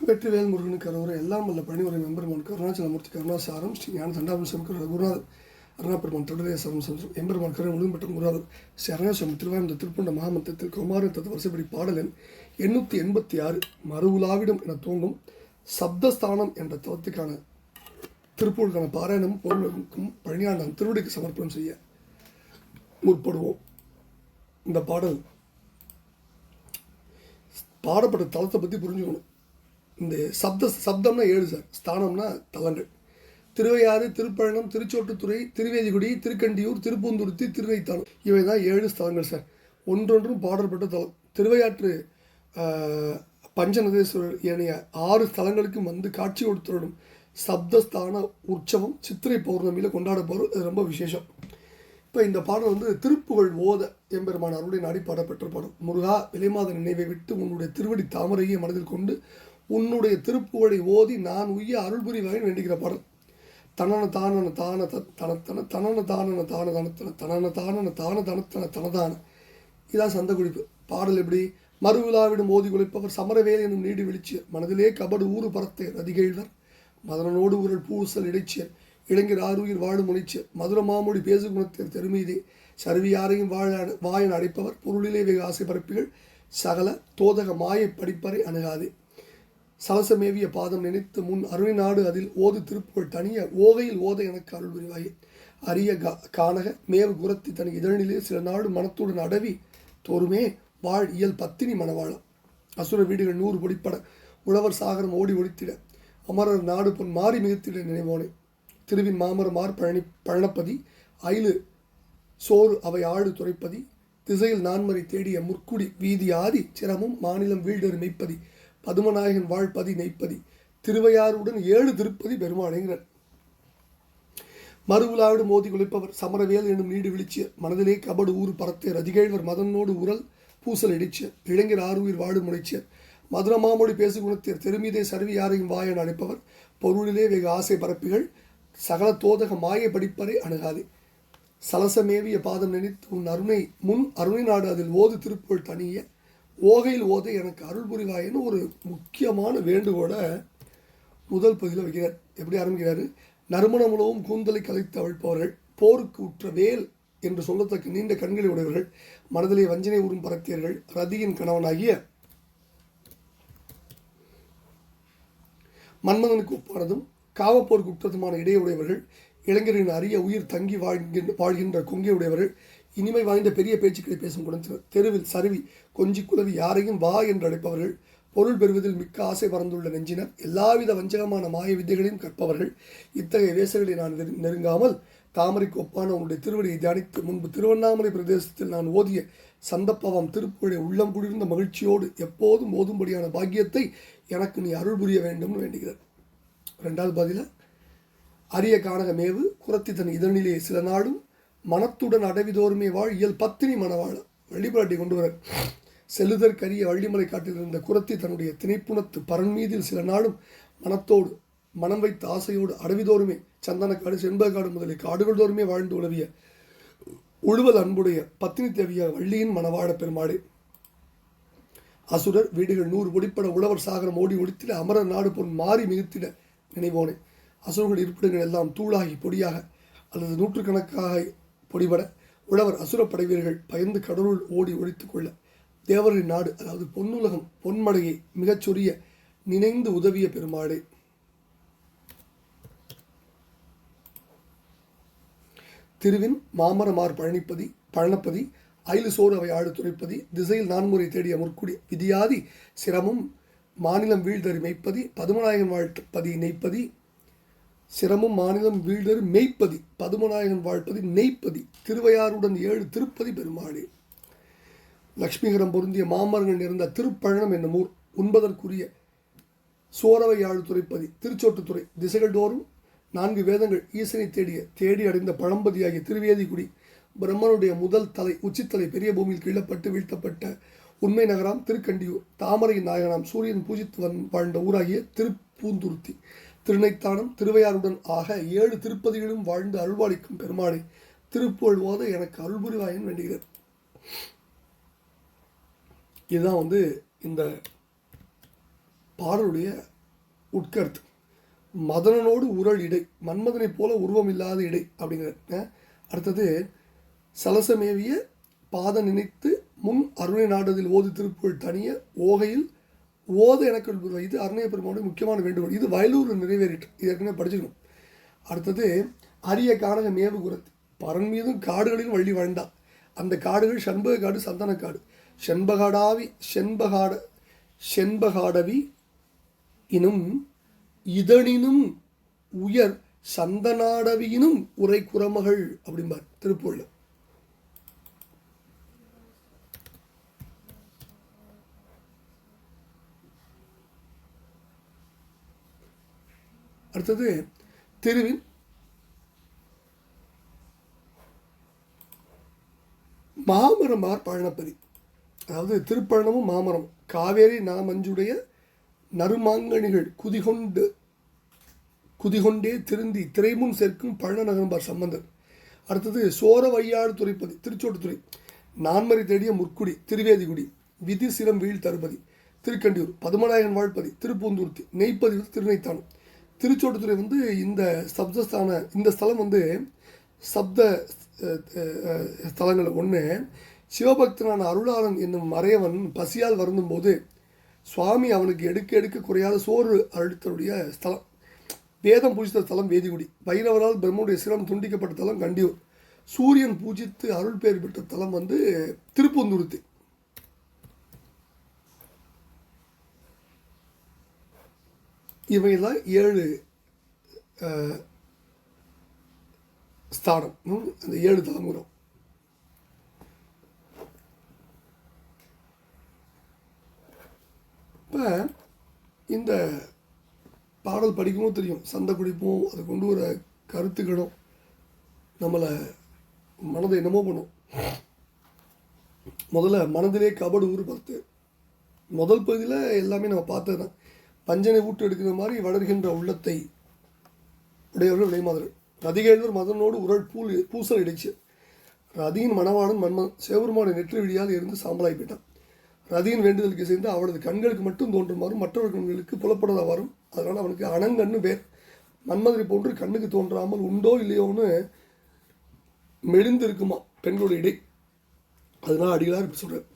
வெற்றிவேல் முருகனுக்கு அரோரை எல்லாம் வல்ல பணிவுரை எம்பெருமான் கருணாச்சலமூர்த்தி கருணாசாரம் ஸ்ரீ ஞான தண்டாபுரம் சமக்கர குருநாதர் அருணாபெருமான் தொடரே சரம் சம்சம் எம்பெருமான் கருணை முழும்பட்ட குருநாதர் ஸ்ரீ அருணாசலம் திருவாயந்த திருப்பண்ட மகாமந்திரத்தில் குமாரன் தத்து வருஷப்படி பாடலன் எண்ணூற்றி எண்பத்தி ஆறு மறுவுலாவிடம் என தோன்றும் சப்தஸ்தானம் என்ற தவத்துக்கான திருப்பூருக்கான பாராயணம் பொருளுக்கும் பழனியாண்டன் திருவடிக்கு சமர்ப்பணம் செய்ய முற்படுவோம். இந்த பாடல் பாடப்பட்ட தளத்தை பற்றி புரிஞ்சுக்கணும். இந்த சப்த சப்தம்னா ஏழு சார். ஸ்தானம்னா தலங்கள் திருவையாறு திருப்பழனம் திருச்சோட்டுத்துறை திருவேதிகுடி திருக்கண்டியூர் திருப்பூந்துருத்தி திருவைத்தாளம் இவை தான் ஏழு ஸ்தலங்கள் சார். ஒன்றொன்றும் பாடல்பட்ட தலம். திருவையாற்று பஞ்சநதேஸ்வரர் ஏனைய ஆறு ஸ்தலங்களுக்கும் வந்து காட்சி கொடுத்துடணும். சப்தஸ்தான உற்சவம் சித்திரை பௌர்ணமியில் கொண்டாட போகிறோம் இது ரொம்ப விசேஷம். இப்போ இந்த பாடல் வந்து திருப்புகழ் ஓத எம்பெருமானாருடைய அருளை நாடி பாடப்பெற்ற பாடல். முருகா விலைமாத நினைவை விட்டு உன்னுடைய திருவடி தாமரையை மனதில் கொண்டு உன்னுடைய திருப்புகழை ஓதி நான் உய்ய அருள் புரிவாயின் வேண்டுகிற பாடல். தனன தானன தான த- தனத்தன தனன தானன தான தனத்தன தனன தானன தான தனத்தன தனதான இதான் சந்த குறிப்பு பாடல் எப்படி? மறுவிழாவிடும் ஓதி குலைப்பவர் சமரவேல் எனும் நீடி வெளிச்சியர் மனதிலே கபடு ஊறு பரத்தே ரதிகேழ்வர். மதனோடு உரல் பூசல் இடைச்சியர். இளைஞர் ஆறுயிர் வாழும் முனைச்சியர். மதுர மாமொழி பேசு குணத்தில் தெருமீதே சருவியாரையும் வாழ வாயன் அடைப்பவர். பொருளிலே வெகு ஆசை பரப்பிகள். சகல தோதக மாயை படிப்பறை அணுகாதே. சலசமேவிய பாதம் நினைத்து முன் அருணை நாடு அதில் ஓது திருப்புகள் தனிய ஓகையில் ஓத எனக்கு அருள் புரிவாயே. அரிய கா கானக மேல் குரத்தி தன் இதழிலே சில நாடு மனத்துடன் அடவி தோறுமே வாழ் இயல் பத்தினி மணவாளம். அசுர வீடுகள் நூறு பொடிப்பட உழவர் சாகரம் ஓடி ஒழித்திட அமரர் நாடு பொன் மாறி மிகுத்திட நினைவோனே. திருவின் மாமர மார் பழனி பழனப்பதி அயிலு சோறு அவை ஆடு துறைப்பதி திசையில் நான்மறை தேடிய முற்குடி வீதி ஆதி சிரமும் மாநிலம் வீழ்டர் மெய்ப்பதி. பதுமநாயகன் வாழ்பதி நெய்ப்பதி. திருவையாறுடன் ஏழு திருப்பதி பெருமானேங்கிறார் மறுவிழாவிடு மோதி குளிப்பவர் சமரவேல் என்னும் நீடு விழிச்சியர். மனதிலே கபடு ஊறு பரத்தே ரதிகேழ்வர் மதனோடு உரல் பூசல் இடிச்சியர். இளைஞர் ஆறுயிர் வாடு முனைச்சியர் மதுர மாமொழி பேசு குணத்தியர் தெருமீதே சருவி யாரையும் வாயன் அழைப்பவர் பொருளிலே வெகு ஆசை பரப்பிகள் சகல தோதக மாயை படிப்பறை அணுகாதே. சலசமேவிய பாதம் நினைத்து உன் அருணை முன் அருணை நாடு அதில் ஓது திருப்புகள் தனிய ஓகையில் ஓத எனக்கு அருள் புரிவாயின்னு ஒரு முக்கியமான வேண்டுகோளை முதல் பகுதியில் வைக்கிறார். எப்படி ஆரம்பிக்கிறாரு? நறுமணம் கூந்தலை கலைத்து அவிழ்ப்பவர்கள் போருக்கு உற்ற வேல் என்று சொல்லத்தக்க நீண்ட கண்களை உடையவர்கள் மனதிலே வஞ்சனை உறும் பரத்தியர்கள் ரதியின் கணவனாகிய மன்மதனுக்கு ஒப்பானதும் காவப்போர் உற்றதுமான இடையுடையவர்கள் இளைஞரின் அரிய உயிர் தங்கி வாழ்கின்ற வாழ்கின்ற கொங்கை உடையவர்கள் இனிமை வாய்ந்த பெரிய பேச்சுக்களை பேசும் குணத்தினர் தெருவில் சருவி கொஞ்சி குலவி யாரையும் வா என்று அழைப்பவர்கள் பொருள் பெறுவதில் மிக்க ஆசை பறந்துள்ள நெஞ்சினர் எல்லாவித வஞ்சகமான மாய வித்தைகளையும் கற்பவர்கள். இத்தகைய வேசங்களை நான் நெரு- நெருங்காமல் தாமரைக்கு ஒப்பான உங்களுடைய திருவடியை தியானித்து முன்பு திருவண்ணாமலை பிரதேசத்தில் நான் ஓதிய சந்தப்பவம் திருப்புழை உள்ளம் குளிர்ந்த மகிழ்ச்சியோடு எப்போதும் ஓதும்படியான பாக்கியத்தை எனக்கு நீ அருள் புரிய வேண்டும்னு வேண்டுகிறார். ரெண்டாவது பதில அரிய கானகமேவு குரத்தி தன் இதழிலே சில நாடும் மனத்துடன் அடவிதோருமே வாழ். இயல் பத்தினி மனவாழ. வழிபாட்டை கொண்டு வர. செல்லுதற்கரிய வள்ளிமலை காட்டில் இருந்த குரத்தி தன்னுடைய திணைப்புணத்து பரன் மீதில் சில நாளும் மனத்தோடு மனம் வைத்த ஆசையோடு அடவிதோறுமே சந்தனக்காடு செண்பகாடு முதலிய காடுகள் தோறுமே வாழ்ந்து உழவிய உழுவல் அன்புடைய பத்தினி தேவிய வள்ளியின் மணவாழ பெருமாடு அசுரர் வீடுகள் நூறு ஒடிப்பட உழவர் சாகரம் ஓடி ஒடித்திட அமரர் நாடு பொன் மாறி மிகுத்திட நினைவோனே. அசுரர்கள் இருப்பிடங்கள் எல்லாம் தூளாகி பொடியாக அல்லது நூற்றுக்கணக்காக பொடிபட உழவர் அசுர வீரர்கள் பயந்து கடலுள் ஓடி ஒழித்து கொள்ள. தேவரின் நாடு அதாவது பொன்னுலகம் பொன்மடையை மிகச்சொரிய நினைந்து உதவிய பெருமாளே. திருவின் மாமரமார் பழனிப்பதி பழனப்பதி அயிலு சோறு அவை ஆடு துரைப்பதி திசையில் நான்முறை தேடிய முற்குடி விதியாதி சிரமும் மாநிலம் வீழ்தறி மெய்ப்பதி பதுமநாயகன் வாழ்ப்பதி நெய்ப்பதி சிரமம் மாநிலம் வீழ்தரு மெய்ப்பதி பதுமநாயகன் வாழ்ப்பதி நெய்ப்பதி திருவையாறுடன் ஏழு திருப்பதி பெருமாளே. லக்ஷ்மிகரம் பொருந்திய மாமரங்கள் நிறைந்த திருப்பழனம் என்னும் ஊர் உண்பதற்குரிய சோரவை யாழ் துறைப்பதி திருச்சோட்டுத்துறை திசைகள் தோறும் நான்கு வேதங்கள் ஈசனை தேடிய தேடி அடைந்த பழம்பதியாகிய திருவேதிக்குடி பிரம்மனுடைய முதல் தலை உச்சித்தலை பெரிய பூமியில் கிள்ளப்பட்டு வீழ்த்தப்பட்ட உண்மை நகராம் திருக்கண்டியூர் தாமரையின் நாயகனாம் சூரியன் பூஜித்து வந் வாழ்ந்த ஊராகிய திருப்பூந்துருத்தி. திருநைத்தானம் திருவையாறுடன் ஆக ஏழு திருப்பதிகளும் வாழ்ந்து அருள்வாளிக்கும் பெருமாளை திருப்புகழ் ஓத எனக்கு அருள்புரிவாயன் வேண்டுகிறது இதுதான் வந்து இந்த பாடலுடைய உட்கருத்து. மதனனோடு உரள் இடை மன்மதனைப் போல உருவம் இல்லாத இடை அப்படிங்கிற அடுத்தது சலசமேவிய பாத நினைத்து முன் அருணை நாடுதில் ஓது திருப்புகழ் தனிய ஓகையில் ஓத எனக்கு இது அருணைய பெருமானுடைய முக்கியமான வேண்டுகோள். இது வயலூர் நிறைவேறிட்டு இது ஏற்கனவே படிச்சுக்கணும் அடுத்தது அரிய கானக மேவு குரத்து பரன் மீதும் காடுகளின் வள்ளி வாழ்ந்தா அந்த காடுகள் செண்பக காடு சந்தன காடு. செண்பகாடாவி செண்பகாட செண்பகாடவி இனும் இதனினும் உயர் சந்தனாடவியினும் உரை குரமகள் அப்படிம்பார் திருப்பூரில். அடுத்தது திருவின் மாமரமார் பழனப்பதி அதாவது திருப்பழனமும் மாமரம். காவேரி நாமஞ்சுடைய நறுமாங்கனிகள் குதிகொண்டு குதிகொண்டே திருந்தி திரைமுன் சேர்க்கும் பழநகரம்பார் சம்பந்தர். அடுத்தது சோர வையாடு துறைப்பதி திருச்சோட்டுத்துறை. நான்மறை தேடிய முற்குடி திருவேதிகுடி. விதி சிரம் வீழ் தருபதி திருக்கண்டியூர் பதுமநாயகன் வாழ்பதி. திருப்பூந்துருத்தி நெய்ப்பதி திருநைத்தானம் திருநெய்த்தானம். திருச்சோட்டுத்துறை வந்து இந்த சப்தஸ்தான இந்த ஸ்தலம் வந்து சப்த ஸ்தலங்கள். ஒன்று சிவபக்தனான அருளாளன் என்னும் மறையவன் பசியால் வருந்தும் போது சுவாமி அவனுக்கு எடுக்க எடுக்க குறையாத சோறு அழுத்தருடைய ஸ்தலம். வேதம் பூஜித்த ஸ்தலம் வேதிகுடி. பைரவரால் பிரம்மனுடைய சிரம் துண்டிக்கப்பட்ட தலம் கண்டியூர். சூரியன் பூஜித்து அருள் பெயர் பெற்ற தலம் வந்து திருப்பூந்துருத்தி. இவையெல்லாம் ஏழு ஸ்தானம். அந்த ஏழு தலைமுறம் இப்போ இந்த பாடல் படிக்கவும் தெரியும். சண்டை குடிப்போம் அது கொண்டு வர கருத்துக்களும் நம்மளை மனதை என்னமோ பண்ணும். முதல்ல மனதிலே கபடு ஊர் பார்த்து முதல் பகுதியில் எல்லாமே நம்ம பார்த்தது தான் பஞ்சனை ஊட்டு எடுக்கிற மாதிரி வளர்கின்ற உள்ளத்தை உடையவர்கள் விளைமாதர் ரதிகேழ்வர் மதனோடு உரள் பூல் பூசல் இடைச்சு. ரதியின் மணவாளன் மன்மன் சேவருமான நெற்றி விழியால் இருந்து சாம்பலாய் போயிட்டான். ரதியின் வேண்டுதலுக்கு சேர்ந்து அவளது கண்களுக்கு மட்டும் தோன்றுமாறும் மற்றவர் கண்களுக்கு புலப்படாதவாறும் அதனால் அவனுக்கு அணங்கண்ணு பேர் மன்மதரை போன்று கண்ணுக்கு தோன்றாமல் உண்டோ இல்லையோன்னு மெலிந்திருக்குமா பெண்களுடைய இடை. அதனால் அடிகளார் இப்படி சொல்கிறார்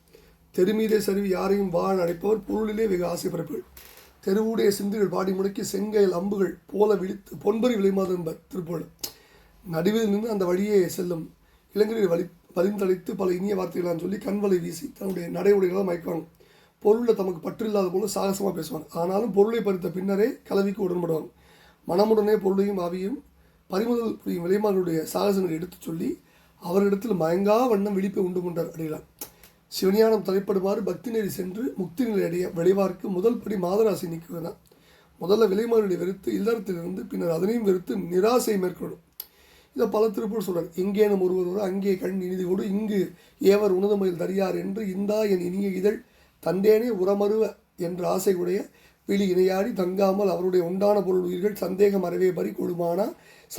தெருமீதே சரிவி யாரையும் வாழ் அடைப்பவர் பொருளிலே வெகு ஆசை தெருவுடைய சிந்துகள் பாடி முடக்கி செங்கையில் அம்புகள் போல விழித்து பொன்பரி விளைமாதம் என்பர் நடுவில் நின்று அந்த வழியே செல்லும் இளைஞர்கள் வலி பரிந்தளித்து பல இனிய வார்த்தைகளான் சொல்லி கண்வலை வீசி தன்னுடைய நடைமுறைகளாக மயக்குவாங்க பொருளில் தமக்கு பற்று இல்லாத போல சாகசமாக பேசுவாங்க ஆனாலும் பொருளை பறித்த பின்னரே கலவிக்கு உடன்படுவாங்க மனமுடனே பொருளையும் ஆவியும் பறிமுதல் புரியும் விலைமானுடைய சாகசங்களை எடுத்துச் சொல்லி அவரிடத்தில் மயங்கா வண்ணம் விழிப்பை உண்டு கொண்டார் அடைகிறார் சிவஞானம் தலைப்படுமாறு பக்தி நெறி சென்று முக்தி நிலை அடைய விளைவார்க்கு முதல் படி மாதராசி நீக்குவதுதான் முதல்ல விலைமானுடைய வெறுத்து இல்லறத்திலிருந்து பின்னர் அதனையும் வெறுத்து நிராசை மேற்கொள்ளும். இதை பல திருப்பூர் சொல்றார். எங்கேனும் ஒருவர் ஒரு அங்கே கண் இனிதி கொடு இங்கு ஏவர் உணதமையில் தரியார் என்று இந்தா என் இனிய இதழ் தந்தேனே உரமருவ என்ற ஆசை உடைய விழி இணையாடி தங்காமல் அவருடைய உண்டான பொருள் உயிர்கள் சந்தேகம் அறவே பறி கொடுமானா?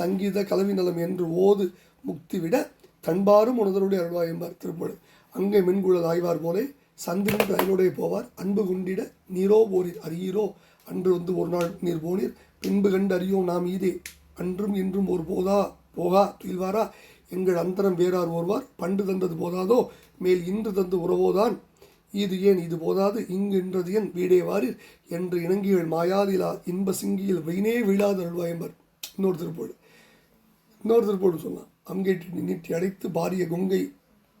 சங்கீத கலவி நலம் என்று ஓது முக்தி விட தன்பாரும் உணதருடைய அருள்வாய் என்பார் திருப்பூர். அங்கே மின்குழல் ஆய்வார் போலே சந்திரன் ரயிலுடைய போவார். அன்பு கொண்டிட நீரோ போரிர் அறியீரோ? அன்று வந்து ஒரு நாள் நீர் போனீர். பின்பு கண்டு அறியோம் நாம் ஈதே. அன்றும் இன்றும் ஒரு போதா போகா துயில்வாரா? எங்கள் அந்தரம் வேறார் ஒருவார் பண்டு தந்தது போதாதோ? மேல் இன்று தந்து உறவோதான். இது ஏன் இது போதாது? இங்கு இன்றது என் வீடே வாரீர். என்று இணங்கியவள் மாயாதிலா இன்ப சிங்கியில் வைனே விழாத அருள்வாயம்பர். இன்னொரு திருப்போடு இன்னொரு திருப்போடு சொன்னான் அங்கேட்டு நீட்டி அடைத்து பாரிய கொங்கை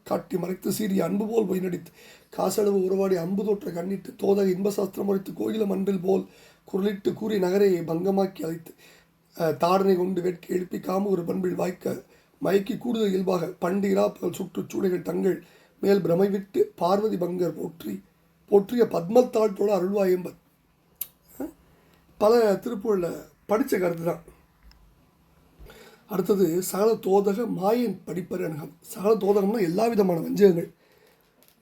காட்டி மறைத்து சீரிய அன்பு போல் பொய் நடித்து காசளவு உருவாடி அம்பு தோற்ற கண்ணிட்டு தோதக இன்பசாஸ்திரம் உரைத்து கோயில மன்றில் போல் குரலிட்டு கூறி நகரையை பங்கமாக்கி அழைத்து தாடனை கொண்டு வேட்கை எழுப்பி ஒரு பண்பில் வாய்க்க மயக்கி கூடுதல் இயல்பாக பண்டு சுற்றுச்சூடைகள் தங்கள் மேல் பிரமை விட்டு பார்வதி பங்கர் போற்றி போற்றிய பத்மத்தாழ்த்தோட அருள்வாயம்பர். பல திருப்பூரில் படித்த கருத்து தான் அடுத்தது சகல தோதக மாயன் படிப்பர் அணுகம் சகல தோதகம்னா எல்லா விதமான வஞ்சகங்கள்.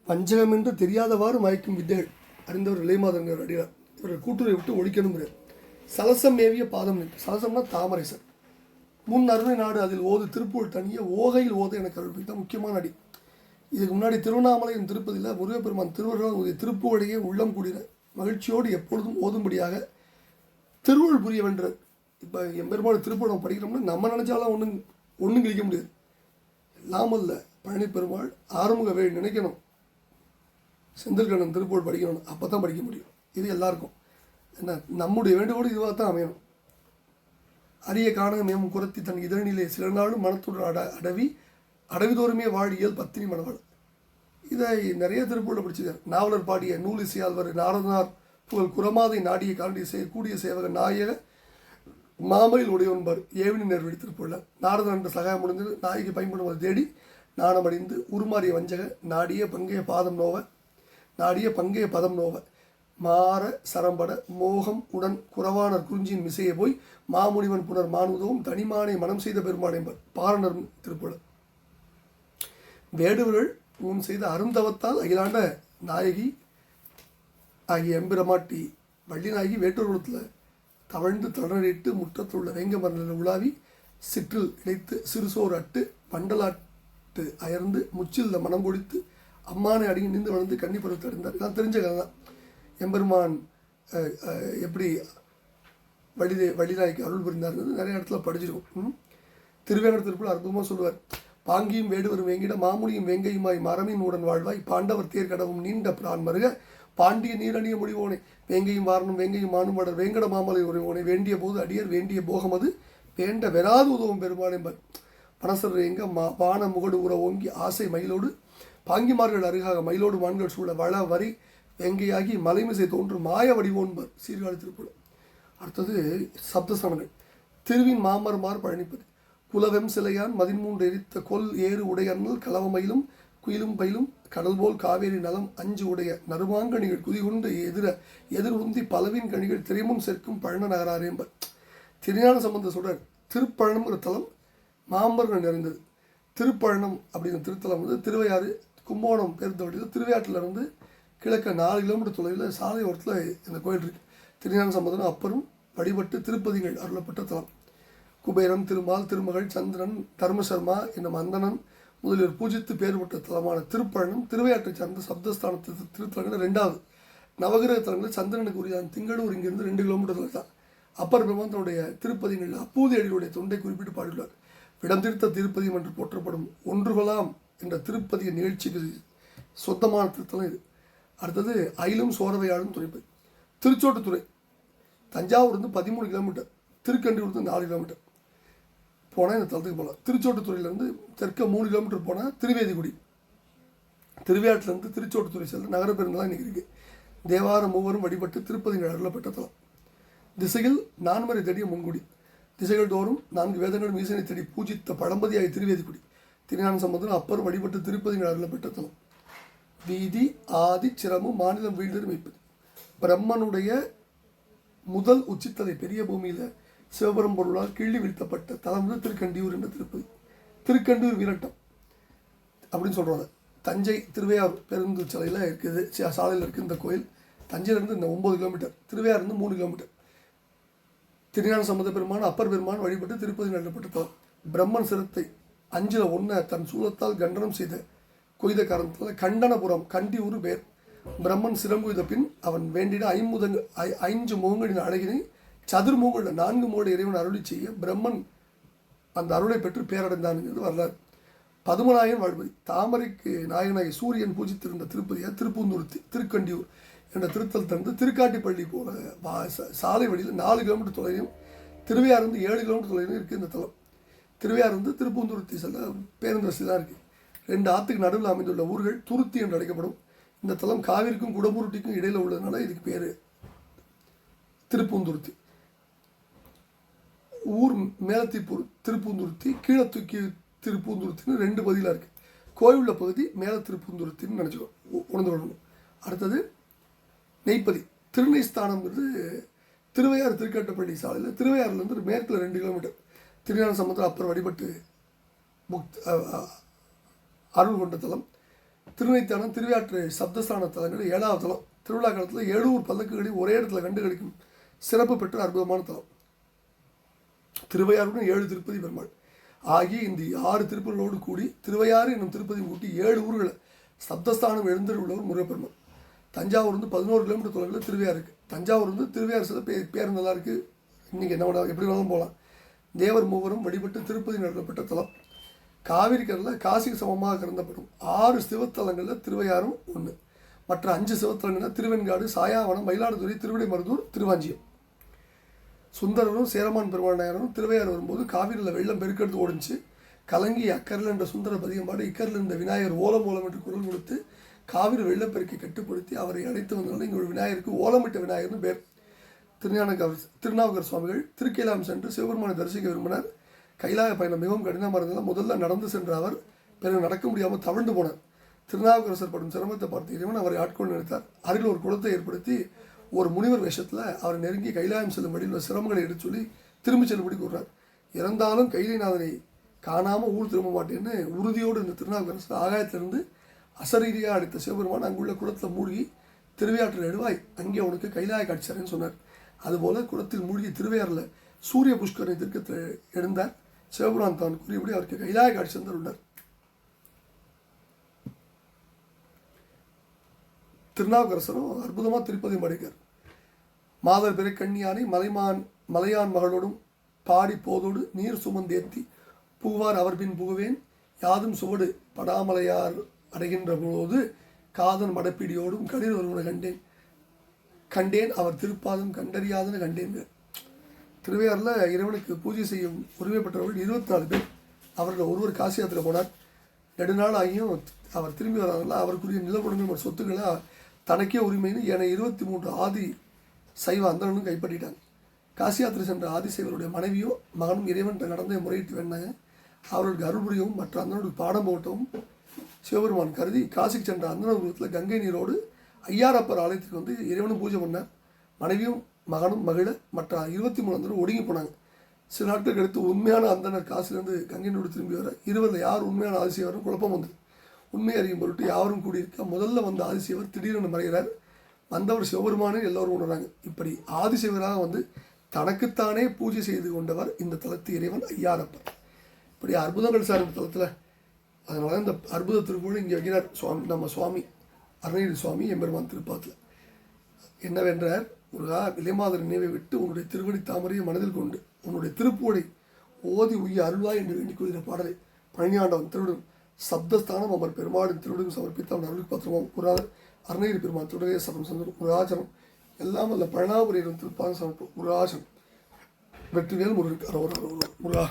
வஞ்சகம் என்று தெரியாதவாறு மயக்கும் வித்தைகள். அறிந்தவர் இளைமாதங்கர் அடியார். இவர்கள் கூட்டுரை விட்டு ஒழிக்கணுங்கிறார். சலசம் மேவிய பாதம் நின்று சலசம்னா தாமரை சார் முன் அருணை நாடு அதில் ஓது திருப்பூர் தனிய ஓகையில் ஓத எனக்கு அருள் தான் முக்கியமான அடி. இதுக்கு முன்னாடி திருவண்ணாமலையும் திருப்பதியில் முருகப்பெருமான் திருவள்ளுவர் திருப்புவடையே உள்ளம் கூடின மகிழ்ச்சியோடு எப்பொழுதும் ஓதும்படியாக திருவள் புரிய இப்போ எம்பெருமாள் திருப்படம் படிக்கிறோம்னா நம்ம நினச்சாலும் ஒன்றும் ஒன்றும் கிழிக்க முடியாது. எல்லாம் அல்ல பழனி பெருமாள் ஆறுமுக வேலை நினைக்கணும். செந்தில்கண்ணன் திருப்பூர் படிக்கணும் அப்போ தான் படிக்க முடியும். இது எல்லாருக்கும். என்ன நம்முடைய வேண்டுகோடு இதுவாக தான் அமையணும். அரிய காணக மேம் குரத்தி தன் இதழிலே சில நாளும் மனத்துடன் அட அடவி அடவிதோறுமே வாழியல் பத்தினி மணவாள். இதை நிறைய திருப்பூரில் படிச்சிருக்கார். நாவலர் பாடிய நூல் நாரதனார் புகழ் குரமாதை நாடிய காண்டிய செய்ய கூடிய சேவக நாயக மாமையில் உடையவன்பர் ஏவினி நேர் திருப்பூரில் நாரதன் என்ற சகாயம் முடிந்தது. நாயகி பயன்படுவதை தேடி நாணமடைந்து உருமாறிய வஞ்சக நாடிய பங்கைய பாதம் நோவ நாடிய பங்கைய பதம் நோவ. மாற சரம்பட மோகம் உடன் குறவானர் குறிஞ்சியின் மிசையை போய் மாமுனிவன் புனர் மானுதவும் தனிமானை மனம் செய்த பெருமான் என்பர். பாரணர் திருப்புலர் வேடுவர்கள் முன் செய்த அருந்தவத்தால் அகிலாண்ட நாயகி ஆகிய எம்பிரமாட்டி வள்ளிநாயகி வேட்டூர் குளத்தில் தவழ்ந்து தளரிட்டு முற்றத்துள்ள வேங்க மரலில் உலாவி சிற்றில் இழைத்து சிறுசோர் அட்டு பண்டலாட்டு அயர்ந்து முச்சில் மனம் கொடித்து அம்மானை அடங்கி நின்று வளர்ந்து கண்ணி பருவத்தை அடைந்தார். இதெல்லாம் தெரிஞ்ச கதை தான். எம்பெருமான் எப்படி வழிதே வழிநாய்க்கு அருள் புரிந்தார்ன்றது நிறைய இடத்துல படிச்சிருக்கோம். ம்? திருவேங்கட திருப்புல அற்புதமாக சொல்லுவார். பாங்கியும் வேடுவரும் வேங்கிட மாமுனியும் வேங்கையுமாய் மரமின் உடன் வாழ்வாய் பாண்டவர் தேர் கடவும் நீண்ட பிரான் மருக பாண்டிய நீரணிய முடிவோனே வேங்கையும் வாரணும் வேங்கையும் மானுமடர் வேங்கட மாமலை உறைவோனே வேண்டிய போது அடியர் வேண்டிய போகமது வேண்ட வெறாது உதவும் பெருமான் என்பர். பனசர் எங்க மா வான முகடு உற ஓங்கி ஆசை மயிலோடு பாங்கிமார்கள் அருகாக மயிலோடு மான்கள் சூழ வள வரி வெங்கையாகி மலைமிசை தோன்றும் மாய வடிவோன்பர் சீர்காழி திருக்குறள். அடுத்தது சப்தஸ்தானங்கள் திருவின் மாமர்மார் பழனிப்பது. குலவெம் சிலையான் மதிமூன்று எரித்த கொல் ஏறு உடையன்னல் கலவமயிலும் குயிலும் பயிலும் கடல் போல் காவேரி நலம் அஞ்சு உடைய நறுமாங்கணிகள் குதிகுண்டு எதிர எதிர் உந்தி பலவின் கணிகள் திரைமுன் சேர்க்கும் பழன நகராரேம்பர் திருஞான சம்பந்த சொல்றார் திருப்பழனம்ங்கிற தலம் மாம்பர்கள் நிறைந்தது. திருப்பழனம் அப்படிங்கிற திருத்தலம் வந்து திருவையாறு கும்பகோணம் பேருந்து வழியில் கிழக்க நாலு கிலோமீட்டர் தொலைவில் சாலை ஓரத்தில் இந்த கோயில் இருக்கு. திருஞான சம்பந்தனும் அப்பரும் வழிபட்டு திருப்பதிகள் அருளப்பட்ட தலம். குபேரம் திருமால் திருமகள் சந்திரன் தர்மசர்மா என்னும் அந்தணன் முதலில் பூஜித்து பேர் பெற்ற தலமான திருப்பழனம் திருவையாற்றை சார்ந்த சப்தஸ்தானத்து திருத்தலங்கள் ரெண்டாவது நவகிரக தலங்களில் சந்திரனுக்கு உரியான திங்களூர் இங்கிருந்து ரெண்டு கிலோமீட்டர் தொலைவு தான் அப்பர் பெருமான் தன்னுடைய திருப்பதிகளில் அப்பூதி அடிகளுடைய தொண்டை குறிப்பிட்டு பாடியுள்ளார். விடம் தீர்த்த திருப்பதியம் என்று போற்றப்படும் ஒன்றுகளாம் என்ற திருப்பதிய நிகழ்ச்சிக்கு சொந்தமான திருத்தலம் இது. அடுத்தது அயிலும் சோரவையாளும் துறைப்பது திருச்சோட்டுத்துறை தஞ்சாவூர்லேருந்து பதிமூணு கிலோமீட்டர் திருக்கண்டியூர்லேருந்து நாலு கிலோமீட்டர் போனால் இந்த தளத்துக்கு போகலாம். திருச்சோட்டுத்துறையிலேருந்து தெற்க மூணு கிலோமீட்டர் போனால் திருவேதிக்குடி. திருவையாட்டிலேருந்து திருச்சோட்டுத்துறை செல்ல நகர பேருந்துலாம் இன்றைக்கி இருக்குது தேவாரம் மூவரும் வழிபட்டு திருப்பதி பெற்ற தலம். திசையில் நான்மறை தேடிய முன்குடி. திசைகள் தோறும் நான்கு வேதங்களும் ஈசனை தேடி பூஜித்த பழம்பதியாய் திருவேதிக்குடி. திருஞான சம்பந்தம் அப்பர் வழிபட்டு திருப்பதி பெற்ற தலம். வீதி ஆதி சிரமம் மாநிலம் வீழ்ந்து வைப்பது பிரம்மனுடைய முதல் உச்சித்தலை பெரிய பூமியில் சிவபெரும் பொருளால் கிள்ளி வீழ்த்தப்பட்ட தலம் வந்து திருக்கண்டியூர் என்ற திருப்பதி திருக்கண்டியூர் வீரட்டம். அப்படின்னு சொல்கிறாங்க தஞ்சை திருவையார் பேருந்து சாலையில் இருக்குது. சாலையில் இருக்குது இந்த கோயில். தஞ்சையிலேருந்து இந்த ஒம்பது கிலோமீட்டர். திருவையார் இருந்து மூணு கிலோமீட்டர். திருஞான சம்பந்த பெருமான் அப்பர் பெருமான் வழிபட்டு திருப்பதி நடத்தப்பட்ட தலம் பிரம்மன் சிரத்தை அஞ்சில் ஒன்றை தன் சூலத்தால் கண்டனம் செய்த கொய்த காரணத்தில் கண்டனபுரம் கண்டி ஒரு பேர் பிரம்மன் சிரம்புய்த பின் அவன் வேண்டிட ஐம்புதங்க ஐ ஐந்து முகங்களின் அழகினை சதுர்முகங்கள நான்கு மூட இறைவன் அருளி செய்ய பிரம்மன் அந்த அருளை பெற்று பேரடைந்தான்ங்கிறது வரலாறு. பதுமநாயகன் வாழ்வதி தாமரைக்கு நாயகனாகி சூரியன் பூஜித்திருந்த திருப்பதியாக திருப்பூந்துருத்தி திருக்கண்டியூர் என்ற திருத்தலத்திலிருந்து திருக்காட்டிப்பள்ளி போல வா ச- சாலை வழியில் நாலு கிலோமீட்டர் தொலைவிலும் திருவையாருந்து ஏழு கிலோமீட்டர் தொலைவிலும் இருக்குது இந்த தலம். திருவையாருந்து திருப்பூந்துருத்தி செல்ல பேருந்து வசதி தான் இருக்குது ரெண்டு ஆற்றுக்கு நடுவில் அமைந்துள்ள ஊர்கள் துருத்தி என்று அழைக்கப்படும். இந்த தலம் காவிரிக்கும் குடமுருட்டிக்கும் இடையில் உள்ளதுனால இதுக்கு பேர் திருப்பூந்துருத்தி ஊர் மேலத்திப்பூர் திருப்பூந்துருத்தி கீழே தூக்கி திருப்பூந்துருத்தின்னு ரெண்டு பகுதியில் இருக்குது கோயிலுள்ள பகுதி மேல திருப்பூந்துருத்தின்னு நினச்சிக்கோ உணர்ந்து கொள்ளணும் அடுத்தது நெய்ப்பதி. திருநெய்ஸ்தானம்ங்கிறது திருவையாறு திருக்கட்டப்பள்ளி சாலையில் திருவையாறுலேருந்து மேற்கில் ரெண்டு கிலோமீட்டர். திருஞான சமுத்திரம் அப்புறம் வழிபட்டு முக்த் அருள் கொண்ட தலம். திருநெய்த்தானம் திருவையாற்று சப்தஸ்தான தலங்கள் ஏழாவது தலம். திருவிழா காலத்தில் ஏழூர் பல்லக்குகளில் ஒரே இடத்துல கண்டு கிடைக்கும் சிறப்பு பெற்ற அற்புதமான தலம். திருவையாறுடன் ஏழு திருப்பதி பெருமாள். ஆகிய இந்த ஆறு திருப்பதிகளோடு கூடி திருவையாறு என்னும் திருப்பதி கூட்டி ஏழு ஊர்களை சப்தஸ்தானம் எழுந்தருள்ளவர் முருகப்பெருமாள் தஞ்சாவூர் வந்து பதினோரு கிலோமீட்டர் தொலைவில் திருவையாறு இருக்குது தஞ்சாவூர் வந்து திருவையாறு சில பே பேர் நல்லா இருக்குது இன்றைக்கி என்ன வேணா எப்படி வேணாலும் போகலாம். தேவர் மூவரும் வழிபட்டு திருப்பதி நடத்தப்பட்ட தலம். காவிரி கடலில் காசிக்கு சமமாக கருந்தப்படும் ஆறு சிவத்தலங்களில் திருவையாறும் ஒன்று மற்ற அஞ்சு சிவத்தலங்கள்னா திருவெண்காடு சாயாவனம் மயிலாடுதுறை திருவிடைமருதூர் திருவாஞ்சியம். சுந்தரரும் சேரமான் பெருமாள் திருவையார் வரும்போது காவிரியில் வெள்ளம் பெருக்கெடுத்து ஓடிச்சு கலங்கி அக்கரில் என்ற சுந்தர பதிகம்பாடு இக்கரில் இருந்த விநாயகர் ஓலம் ஓலம் என்று குரல் கொடுத்து காவிரி வெள்ளப்பெருக்கை கட்டுப்படுத்தி அவரை அழைத்து வந்ததால் இங்கே ஒரு விநாயகருக்கு ஓலமிட்ட விநாயகர்னு பேர். திருஞானகர் திருநாவுக்கர் சுவாமிகள் திருக்கேலாம் சென்று சிவபெருமானை தரிசிக்க விரும்பினார். கைலாய பயணம் மிகவும் கடினமாக இருந்ததால் முதல்ல நடந்து சென்ற அவர் பிறகு நடக்க முடியாமல் தவழ்ந்து போனார். திருநாவுக்கரசர் படும் சிரமத்தை பார்த்து இறைவன் அவரை ஆட்கொண்டு நினைத்தார். அருகில் ஒரு குளத்தை ஏற்படுத்தி ஒரு முனிவர் வேஷத்தில் அவர் நெருங்கி கைலாயம் செல்லும் வழியில் சிரமங்களை எடுத்து சொல்லி திரும்பி செல்லும்படி கூறுறார். இறந்தாலும் கைலைநாதனை காணாமல் ஊர் திரும்ப மாட்டேன்னு உறுதியோடு இந்த திருநாவுக்கரசு ஆகாயத்திலிருந்து அசரீரியாக அடித்த சிவபெருமான் அங்குள்ள குளத்தில் மூழ்கி திருவையாற்றில் எடுவாய் அங்கே உனக்கு கைலாய காட்சியாருன்னு சொன்னார். அதுபோல குளத்தில் மூழ்கி திருவையாறில் சூரிய புஷ்கரணி திருக்கத்தில் எழுந்தார். சிவபுரான் தான் கூறியபடி அவருக்கு கைலாய காட்சி தந்துள்ளார் திருநாவுக்கரசரும் அற்புதமாக திருப்பதி மடிக்கார் மாதர் பிற கண்ணியானை மலைமான் மலையான் மகளோடும் பாடி போதோடு நீர் சுமந்தேத்தி பூவார் அவர் பின் புகுவேன். யாதும் சுவடு படாமலையார் அடைகின்ற போது காதன் மடப்பிடியோடும் கடிர் ஒருவனை கண்டேன். கண்டேன் அவர் திருப்பாதம் கண்டறியாதன கண்டேன். திருவையாறில் இறைவனுக்கு பூஜை செய்யும் உரிமை பெற்றவர்கள் இருபத்தி நாலு பேர். அவர்கள் ஒருவர் காசி யாத்திரை போனார். நெடுநாள் ஆகியும் அவர் திரும்பி வராதனால அவருக்குரிய நிலப்படங்கள் சொத்துக்களை தனக்கே உரிமைன்னு என இருபத்தி மூன்று ஆதி சைவ அந்தணனும் கைப்பற்றிட்டாங்க. காசி யாத்திரை சென்ற ஆதிசைவருடைய மனைவியும் மகனும் இறைவன் நடந்த முறையிட்டு வேண்டாங்க அவர்களுக்கு அருள் புரியவும் மற்ற அந்தனுடைய பாடம் போட்டவும் சிவபெருமான் கருதி காசிக்கு சென்ற அந்தன உருவத்தில் கங்கை நீரோடு ஐயாரப்பர் ஆலயத்துக்கு வந்து இறைவனும் பூஜை பண்ணார் மனைவியும் மகனும் மகிழ மற்ற இருபத்தி மூணு அந்தனர் ஒடுங்கி போனாங்க. சில நாட்களுக்கு அடுத்து உண்மையான அந்தனர் காசிலிருந்து கங்கை நீரோடு திரும்பி வர இருவரில் யார் உண்மையான ஆதிசைவரும் குழப்பம் வந்தது. உண்மை அறியும் பொருட்டு யாரும் கூடியிருக்க முதல்ல வந்த ஆதிசியவர் திடீரென மறைகிறார். வந்தவர் சிவபெருமானே எல்லோரும் உணர்றாங்க. இப்படி ஆதிசிவராக வந்து தனக்குத்தானே பூஜை செய்து கொண்டவர் இந்த தலத்து இறைவன் ஐயாரப்பர் இப்படி அற்புதங்கள் சார் இந்த தலத்தில் அதனால தான் இந்த அற்புத திருப்பூர் இங்கே வைக்கிறார். சுவாமி நம்ம சுவாமி அருணகிரி சுவாமி எம்பெருமான் திருப்பாத்தில். என்னவென்றார்? முருகா விலைமாதர் நினைவை விட்டு உன்னுடைய திருவடி தாமரையை மனதில் கொண்டு உன்னுடைய திருப்பூடை ஓதி உய்ய அருள்வாய் என்று வேண்டிக் கொள்கிற பாடலை பழனியாண்டவன் திருடன் சப்தஸ்தானம் அவர் பெருமாளின் திருவிடும் சமர்ப்பித்து அவன் அருள் பத்திரமாம் குரார் அருணகிரி பெருமான் திருடைய சபம் சந்தர் குராஜனம் எல்லாம் அல்ல பழனாபுரியிடம் திருப்பாத சமர்ப்பு முருகாசனம் வெற்றிவேல் முருகன் அரோர் அரோர் முருகா.